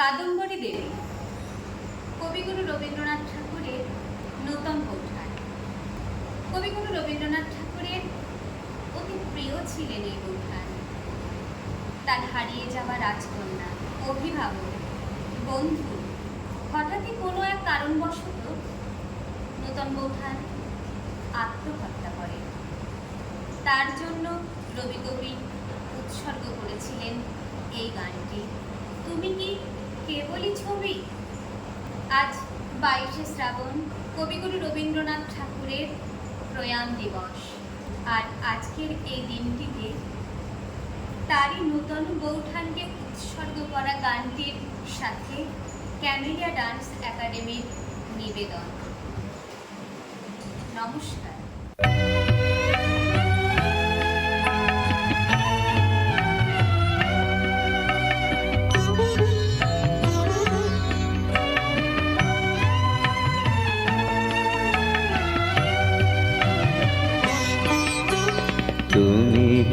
কাদম্বরী দেবী। কবিগুরু রবীন্দ্রনাথ ঠাকুরের নূতন বৌঠান কবিগুরু রবীন্দ্রনাথ ঠাকুরের অতি প্রিয় ছিলেন এই বৌঠান তার হারিয়ে যাওয়া রাজকন্যা, অভিভাবক, বন্ধু, হঠাৎই কোনো এক কারণবশত নূতন বৌঠান আত্মহত্যা করে। তার জন্য রবি কবি উৎসর্গ করেছিলেন এই গানটি। তুমি কি কেবলই ছবি? আজ বাইশে শ্রাবণ, কবিগুরু রবীন্দ্রনাথ ঠাকুরের প্রয়াণ দিবস। আর আজকের এই দিনটিতে তারই নূতন বৌঠানকে উৎসর্গ করা গানটির সাথে ক্যামেলিয়া ডান্স একাডেমির নিবেদন। নমস্কার।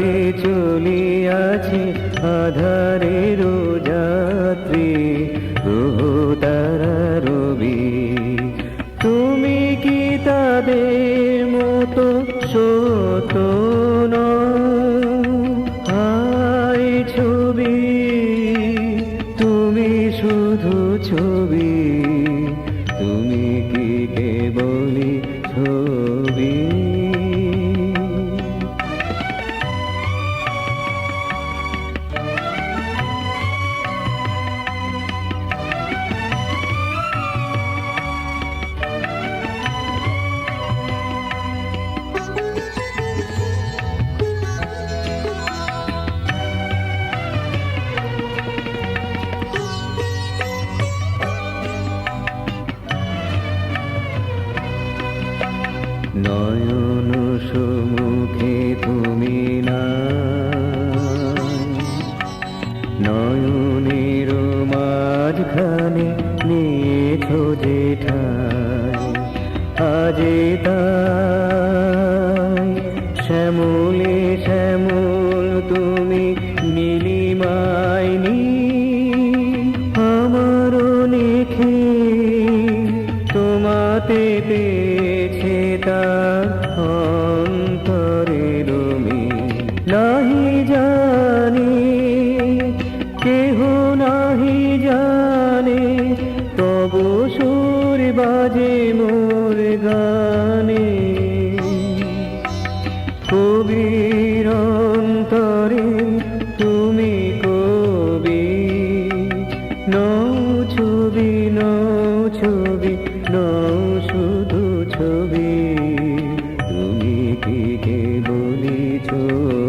হাতে চলিয়াছে আধারের যাত্রী। গ্রহ তারা রবি, তুমি কি তাদের মতো সত ছবি, তুমি শুধু ছবি, তুমি কি কেবলি ছবি? নয়ন সুমুখে তুমি না নয়নের মাঝখানে নিয়েছো যে ঠাই, আজে তাই শ্যামলে শ্যামল তুমি নীলিমাইনি। আমারও নেখে তোমাতে পেয়েছে তার অন্তরে নাহি জানি, কেহ নাহি জানে, তবু সুর বাজে মোর গানে। কবির অন্তরে তুমি কবি, নৌ ছবি নৌ ছবি। কেবলি ছোট